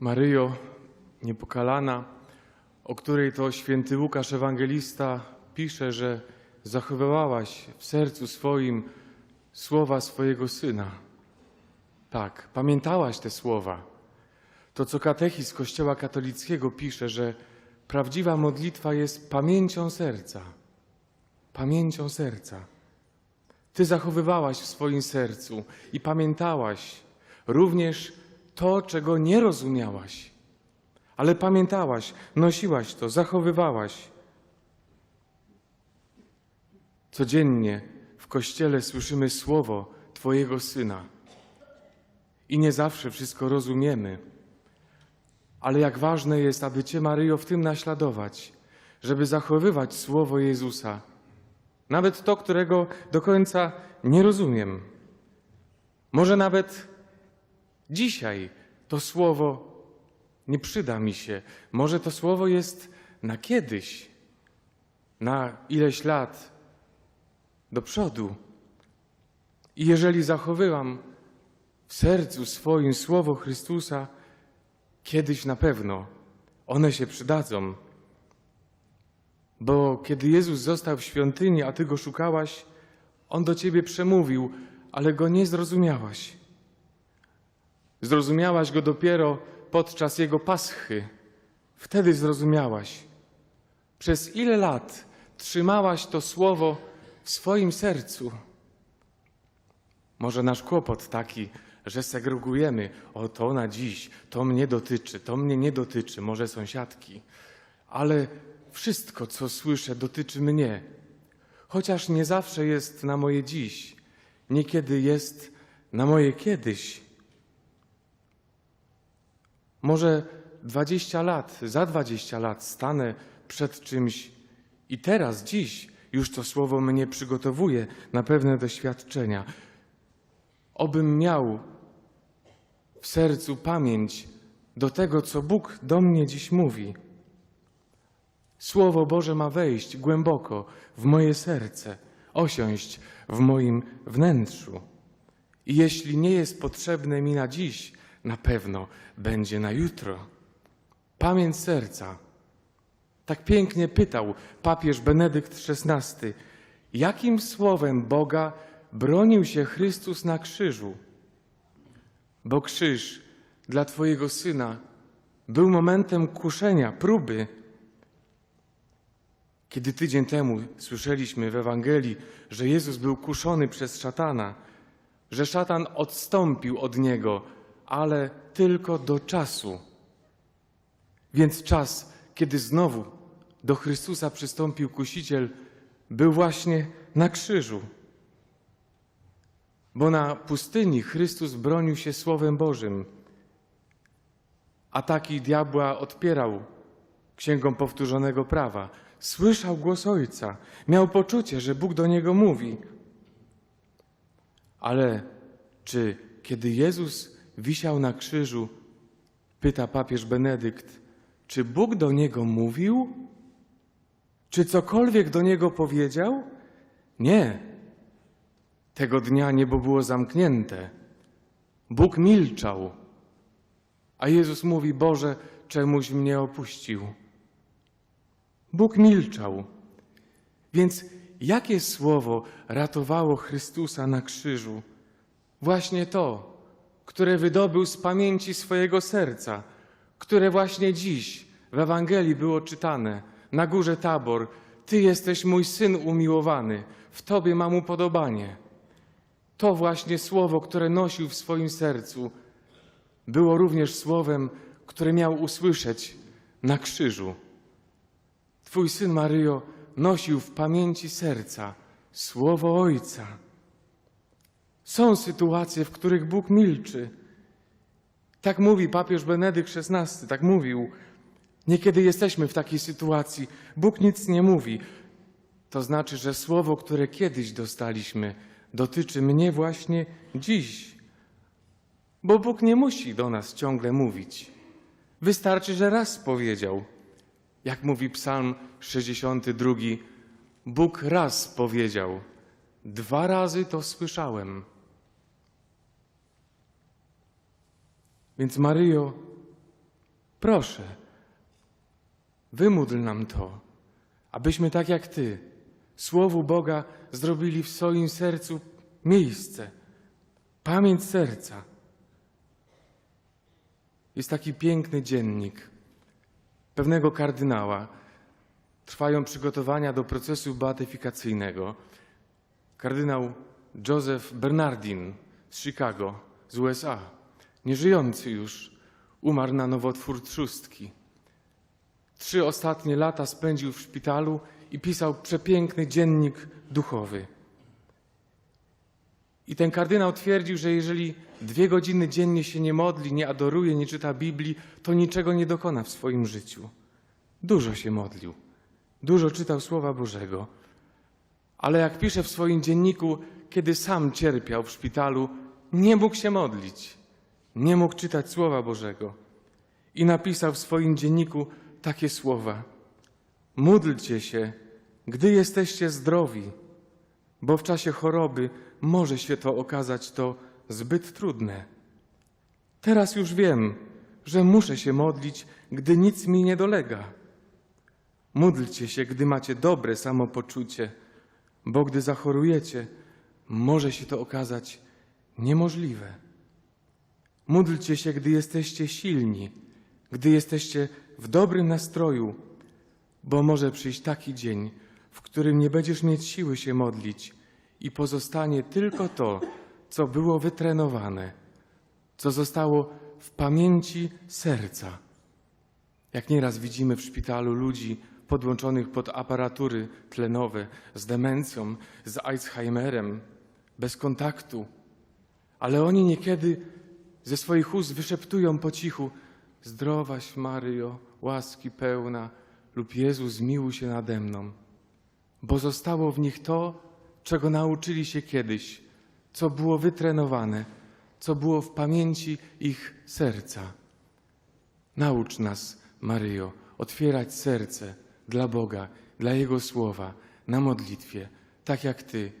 Maryjo niepokalana, o której to święty Łukasz Ewangelista pisze, że zachowywałaś w sercu swoim słowa swojego Syna. Tak, pamiętałaś te słowa. To, co katechizm Kościoła katolickiego pisze, że prawdziwa modlitwa jest pamięcią serca. Pamięcią serca. Ty zachowywałaś w swoim sercu i pamiętałaś również to, czego nie rozumiałaś, ale pamiętałaś, nosiłaś to, zachowywałaś. Codziennie w kościele słyszymy słowo Twojego Syna i nie zawsze wszystko rozumiemy, ale jak ważne jest, aby Cię, Maryjo, w tym naśladować, żeby zachowywać słowo Jezusa, nawet to, którego do końca nie rozumiem. Może nawet dzisiaj to słowo nie przyda mi się. Może to słowo jest na kiedyś, na ileś lat do przodu. I jeżeli zachowywam w sercu swoim słowo Chrystusa, kiedyś na pewno one się przydadzą. Bo kiedy Jezus został w świątyni, a ty go szukałaś, on do ciebie przemówił, ale go nie zrozumiałaś. Zrozumiałaś go dopiero podczas jego paschy. Wtedy zrozumiałaś. Przez ile lat trzymałaś to słowo w swoim sercu? Może nasz kłopot taki, że segregujemy, o to na dziś, to mnie dotyczy, to mnie nie dotyczy, może sąsiadki, ale wszystko, co słyszę, dotyczy mnie, chociaż nie zawsze jest na moje dziś, niekiedy jest na moje kiedyś. Może 20 lat, za 20 lat stanę przed czymś i teraz, dziś już to słowo mnie przygotowuje na pewne doświadczenia. Obym miał w sercu pamięć do tego, co Bóg do mnie dziś mówi. Słowo Boże ma wejść głęboko w moje serce, osiąść w moim wnętrzu. I jeśli nie jest potrzebne mi na dziś, na pewno będzie na jutro. Pamięć serca. Tak pięknie pytał papież Benedykt XVI, jakim słowem Boga bronił się Chrystus na krzyżu? Bo krzyż dla Twojego syna był momentem kuszenia, próby. Kiedy tydzień temu słyszeliśmy w Ewangelii, że Jezus był kuszony przez szatana, że szatan odstąpił od niego, ale tylko do czasu. Więc czas, kiedy znowu do Chrystusa przystąpił kusiciel, był właśnie na krzyżu. Bo na pustyni Chrystus bronił się Słowem Bożym. Ataki diabła odpierał księgą powtórzonego prawa. Słyszał głos Ojca, miał poczucie, że Bóg do niego mówi. Ale czy kiedy Jezus wisiał na krzyżu, pyta papież Benedykt, czy Bóg do niego mówił? Czy cokolwiek do niego powiedział? Nie. Tego dnia niebo było zamknięte. Bóg milczał. A Jezus mówi: Boże, czemuś mnie opuścił? Bóg milczał. Więc jakie słowo ratowało Chrystusa na krzyżu? Właśnie to, które wydobył z pamięci swojego serca, które właśnie dziś w Ewangelii było czytane na górze Tabor. Ty jesteś mój syn umiłowany, w Tobie mam upodobanie. To właśnie słowo, które nosił w swoim sercu, było również słowem, które miał usłyszeć na krzyżu. Twój syn Maryjo nosił w pamięci serca słowo Ojca. Są sytuacje, w których Bóg milczy. Tak mówi papież Benedykt XVI, tak mówił. Niekiedy jesteśmy w takiej sytuacji, Bóg nic nie mówi. To znaczy, że słowo, które kiedyś dostaliśmy, dotyczy mnie właśnie dziś. Bo Bóg nie musi do nas ciągle mówić. Wystarczy, że raz powiedział. Jak mówi Psalm 62, Bóg raz powiedział, dwa razy to Proszę, wymódl nam to, abyśmy tak jak Ty, Słowu Boga zrobili w swoim sercu miejsce, pamięć serca. Jest taki piękny dziennik pewnego kardynała. Trwają przygotowania do procesu beatyfikacyjnego. Kardynał Joseph Bernardin z Chicago, z USA, nieżyjący już, umarł na nowotwór trzustki. Trzy ostatnie lata spędził w szpitalu i pisał przepiękny dziennik duchowy. I ten kardynał twierdził, że jeżeli dwie godziny dziennie się nie modli, nie adoruje, nie czyta Biblii, to niczego nie dokona w swoim życiu. Dużo się modlił, dużo czytał Słowa Bożego, ale jak pisze w swoim dzienniku, kiedy sam cierpiał w szpitalu, nie mógł się modlić, nie mógł czytać Słowa Bożego. I napisał w swoim dzienniku takie słowa: Módlcie się, gdy jesteście zdrowi, bo w czasie choroby może się to okazać to zbyt trudne. Teraz już wiem, że muszę się modlić, gdy nic mi nie dolega. Módlcie się, gdy macie dobre samopoczucie, bo gdy zachorujecie, może się to okazać niemożliwe. Módlcie się, gdy jesteście silni, gdy jesteście w dobrym nastroju, bo może przyjść taki dzień, w którym nie będziesz mieć siły się modlić i pozostanie tylko to, co było wytrenowane, co zostało w pamięci serca. Jak nieraz widzimy w szpitalu ludzi podłączonych pod aparatury tlenowe z demencją, z Alzheimerem, bez kontaktu, ale oni niekiedy ze swoich ust wyszeptują po cichu: Zdrowaś Maryjo, łaski pełna, lub Jezus zmiłuj się nade mną, bo zostało w nich to, czego nauczyli się kiedyś, co było wytrenowane, co było w pamięci ich serca. Naucz nas, Maryjo, otwierać serce dla Boga, dla Jego słowa, na modlitwie, tak jak Ty,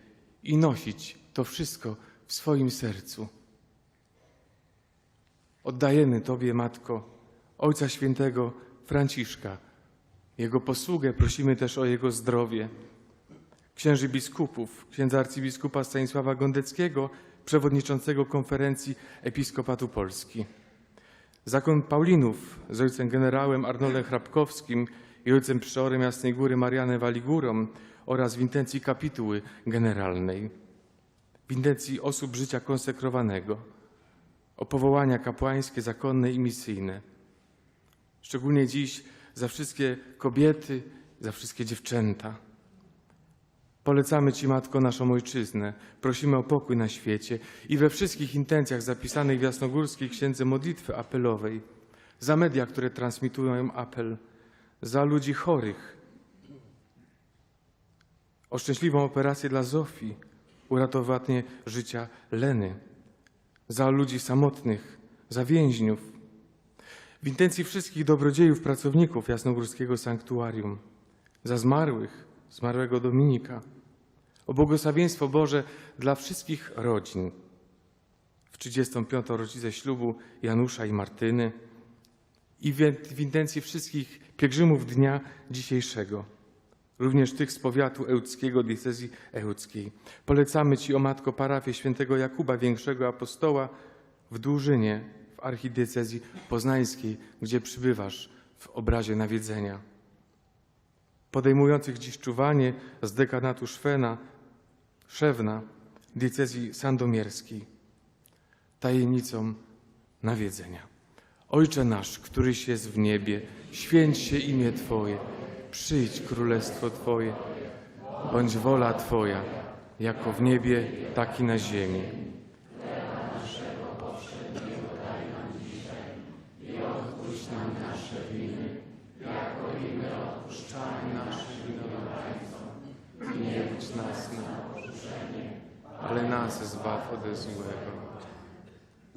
i nosić to wszystko w swoim sercu. Oddajemy Tobie, Matko, Ojca Świętego Franciszka, jego posługę, prosimy też o jego zdrowie. Księży biskupów, księdza arcybiskupa Stanisława Gondeckiego, przewodniczącego konferencji Episkopatu Polski. Zakon Paulinów z ojcem generałem Arnoldem Hrabkowskim i ojcem przeorem Jasnej Góry Marianem Waligurą oraz w intencji kapituły generalnej. W intencji osób życia konsekrowanego. O powołania kapłańskie, zakonne i misyjne. Szczególnie dziś za wszystkie kobiety, za wszystkie dziewczęta. Polecamy Ci, Matko, naszą Ojczyznę. Prosimy o pokój na świecie i we wszystkich intencjach zapisanych w Jasnogórskiej Księdze Modlitwy Apelowej, za media, które transmitują apel, za ludzi chorych, o szczęśliwą operację dla Zofii, uratowanie życia Leny, za ludzi samotnych, za więźniów, w intencji wszystkich dobrodziejów, pracowników Jasnogórskiego Sanktuarium, za zmarłych, zmarłego Dominika, o błogosławieństwo Boże dla wszystkich rodzin. W 35. rocznicę ślubu Janusza i Martyny i w intencji wszystkich pielgrzymów dnia dzisiejszego, również tych z powiatu ełckiego, diecezji ełckiej. Polecamy Ci, o Matko, parafię świętego Jakuba, większego apostoła w Dłużynie, w archidiecezji poznańskiej, gdzie przybywasz w obrazie nawiedzenia. Podejmujących dziś czuwanie z dekanatu Szwena, Szewna, diecezji sandomierskiej, tajemnicą nawiedzenia. Ojcze nasz, któryś jest w niebie, święć się imię Twoje, przyjdź królestwo Twoje, bądź wola Twoja, jako w niebie, tak i na ziemi. Nas zbaw ode złego.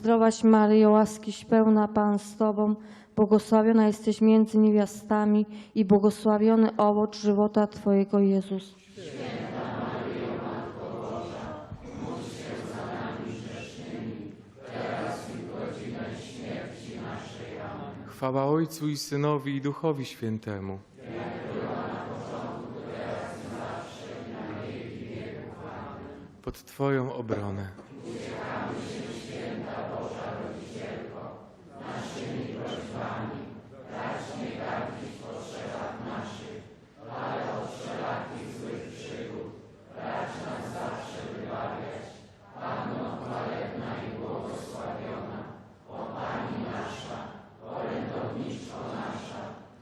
Zdrowaś Maryjo, łaskiś pełna Pan z Tobą, błogosławiona jesteś między niewiastami i błogosławiony owoc żywota Twojego Jezus. Chwała Ojcu i Synowi i Duchowi Świętemu. Pod Twoją obronę.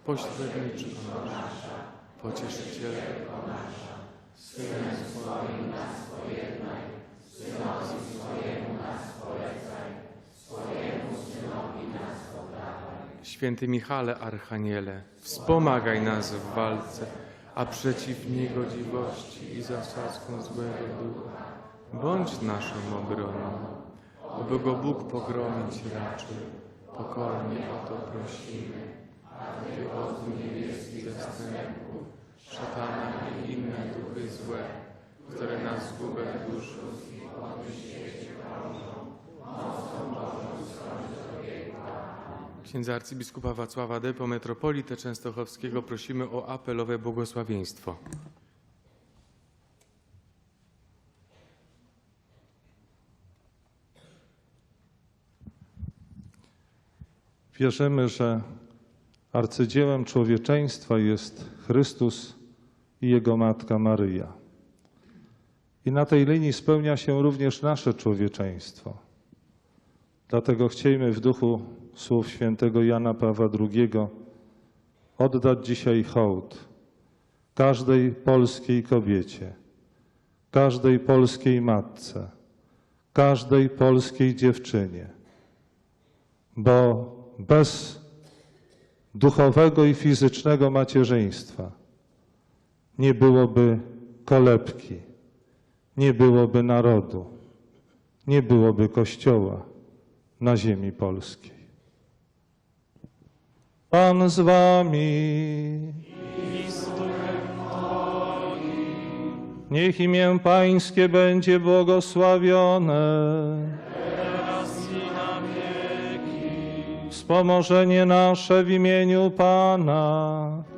Pośredniczko nasza, pocieszycielko nasza, Synem swoim nas pojednaj, Synowi swojemu nas polecaj, swojemu Synowi nas podawaj. Święty Michale Archaniele, wspomagaj nas w walce, a przeciw niegodziwości i zasadzkom złego ducha, bądź naszą obroną, oby go Bóg pogromić raczył, pokornie o to prosimy. Ty od niebieskich zastępów, szatana i inne duchy złe, które nas zgubę dusz Księdza arcybiskupa Wacława Depo, metropolitę częstochowskiego, prosimy o apelowe błogosławieństwo. Wierzymy, że arcydziełem człowieczeństwa jest Chrystus i Jego Matka Maryja. I na tej linii spełnia się również nasze człowieczeństwo. Dlatego chciejmy w duchu słów świętego Jana Pawła II oddać dzisiaj hołd każdej polskiej kobiecie, każdej polskiej matce, każdej polskiej dziewczynie, bo bez duchowego i fizycznego macierzyństwa, nie byłoby kolebki, nie byłoby narodu, nie byłoby Kościoła na ziemi polskiej. Pan z wami. Niech imię Pańskie będzie błogosławione. Wspomożenie nasze w imieniu Pana.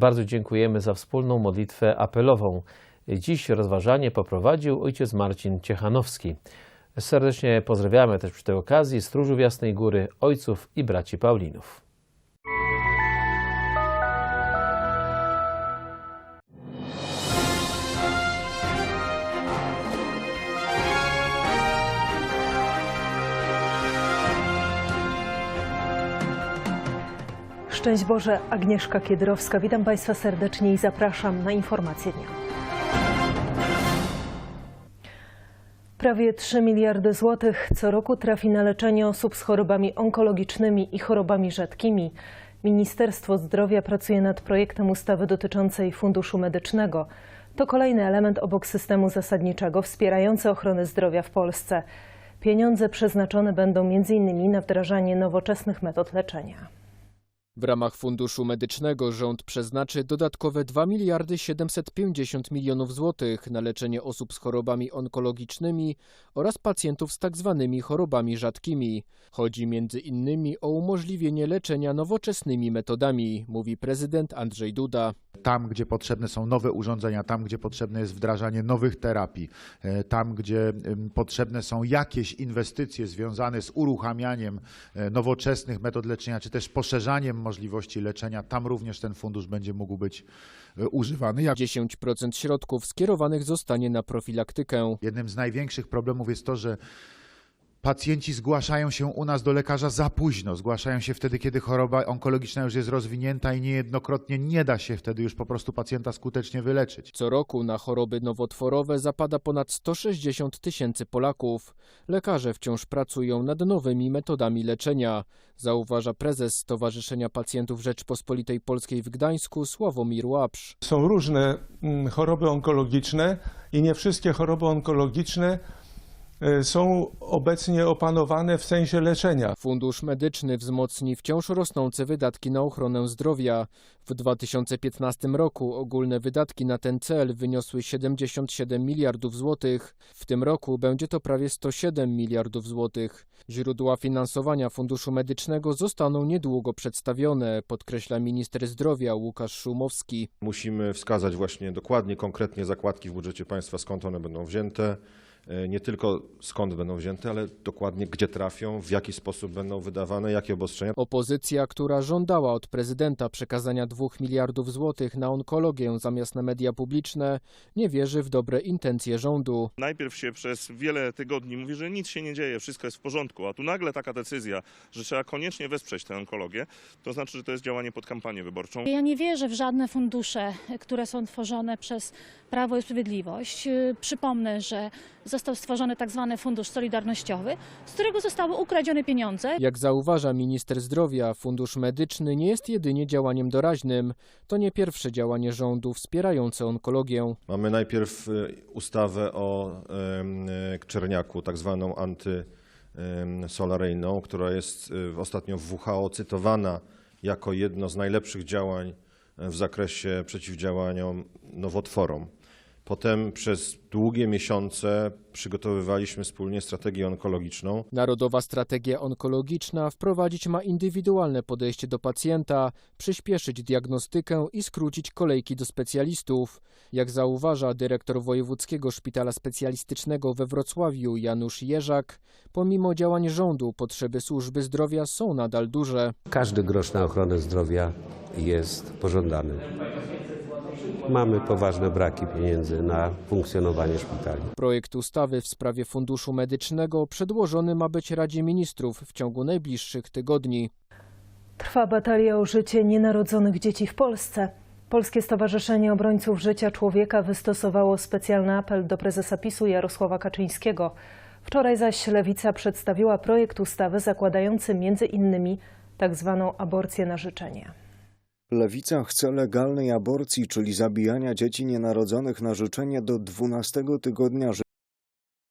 Bardzo dziękujemy za wspólną modlitwę apelową. Dziś rozważanie poprowadził ojciec Marcin Ciechanowski. Serdecznie pozdrawiamy też przy tej okazji stróżów Jasnej Góry, ojców i braci Paulinów. Szczęść Boże, Agnieszka Kiedrowska. Witam Państwa serdecznie i zapraszam na informacje dnia. Prawie 3 miliardy złotych co roku trafi na leczenie osób z chorobami onkologicznymi i chorobami rzadkimi. Ministerstwo Zdrowia pracuje nad projektem ustawy dotyczącej Funduszu Medycznego. To kolejny element obok systemu zasadniczego wspierający ochronę zdrowia w Polsce. Pieniądze przeznaczone będą m.in. na wdrażanie nowoczesnych metod leczenia. W ramach Funduszu Medycznego rząd przeznaczy dodatkowe 2 miliardy 750 milionów złotych na leczenie osób z chorobami onkologicznymi oraz pacjentów z tak zwanymi chorobami rzadkimi. Chodzi innymi o umożliwienie leczenia nowoczesnymi metodami, mówi prezydent Andrzej Duda. Tam, gdzie potrzebne są nowe urządzenia, tam, gdzie potrzebne jest wdrażanie nowych terapii, e, tam, gdzie potrzebne są jakieś inwestycje związane z uruchamianiem e, nowoczesnych metod leczenia, czy też poszerzaniem możliwości leczenia, tam również ten fundusz będzie mógł być e, używany. Jak 10% środków skierowanych zostanie na profilaktykę. Jednym z największych problemów jest to, że pacjenci zgłaszają się u nas do lekarza za późno. Zgłaszają się wtedy, kiedy choroba onkologiczna już jest rozwinięta i niejednokrotnie nie da się wtedy już po prostu pacjenta skutecznie wyleczyć. Co roku na choroby nowotworowe zapada ponad 160 tysięcy Polaków. Lekarze wciąż pracują nad nowymi metodami leczenia, zauważa prezes Stowarzyszenia Pacjentów Rzeczpospolitej Polskiej w Gdańsku Sławomir Łapsz. Są różne mm, choroby onkologiczne i nie wszystkie choroby onkologiczne są obecnie opanowane w sensie leczenia. Fundusz Medyczny wzmocni wciąż rosnące wydatki na ochronę zdrowia. W 2015 roku ogólne wydatki na ten cel wyniosły 77 miliardów złotych. W tym roku będzie to prawie 107 miliardów złotych. Źródła finansowania Funduszu Medycznego zostaną niedługo przedstawione, podkreśla minister zdrowia Łukasz Szumowski. Musimy wskazać właśnie dokładnie, konkretnie zakładki w budżecie państwa, skąd one będą wzięte. E, Nie tylko skąd będą wzięte, ale dokładnie gdzie trafią, w jaki sposób będą wydawane, jakie obostrzenia. Opozycja, która żądała od prezydenta przekazania 2 miliardów złotych na onkologię zamiast na media publiczne, nie wierzy w dobre intencje rządu. Najpierw się przez wiele tygodni mówi, że nic się nie dzieje, wszystko jest w porządku, a tu nagle taka decyzja, że trzeba koniecznie wesprzeć tę onkologię, to znaczy, że to jest działanie pod kampanię wyborczą. Ja nie wierzę w żadne fundusze, które są tworzone przez Prawo i Sprawiedliwość. Przypomnę, że został stworzony tak zwany Fundusz Solidarnościowy, z którego zostały ukradzione pieniądze. Jak zauważa minister zdrowia, Fundusz Medyczny nie jest jedynie działaniem doraźnym. To nie pierwsze działanie rządu wspierające onkologię. Mamy najpierw e, ustawę o e, czerniaku, tak zwaną antysolaryjną, która jest e, ostatnio w WHO cytowana jako jedno z najlepszych działań w zakresie przeciwdziałania nowotworom. Potem przez długie miesiące przygotowywaliśmy wspólnie strategię onkologiczną. Narodowa strategia onkologiczna wprowadzić ma indywidualne podejście do pacjenta, przyspieszyć diagnostykę i skrócić kolejki do specjalistów. Jak zauważa dyrektor Wojewódzkiego Szpitala Specjalistycznego we Wrocławiu Janusz Jerzak, pomimo działań rządu potrzeby służby zdrowia są nadal duże. Każdy grosz na ochronę zdrowia jest pożądany. Mamy poważne braki pieniędzy na funkcjonowanie szpitali. Projekt ustawy w sprawie Funduszu Medycznego przedłożony ma być Radzie Ministrów w ciągu najbliższych tygodni. Trwa batalia o życie nienarodzonych dzieci w Polsce. Polskie Stowarzyszenie Obrońców Życia Człowieka wystosowało specjalny apel do prezesa PiSu Jarosława Kaczyńskiego. Wczoraj zaś Lewica przedstawiła projekt ustawy zakładający między innymi tak zwaną aborcję na życzenie. Lewica chce legalnej aborcji, czyli zabijania dzieci nienarodzonych na życzenie do 12 tygodnia życia.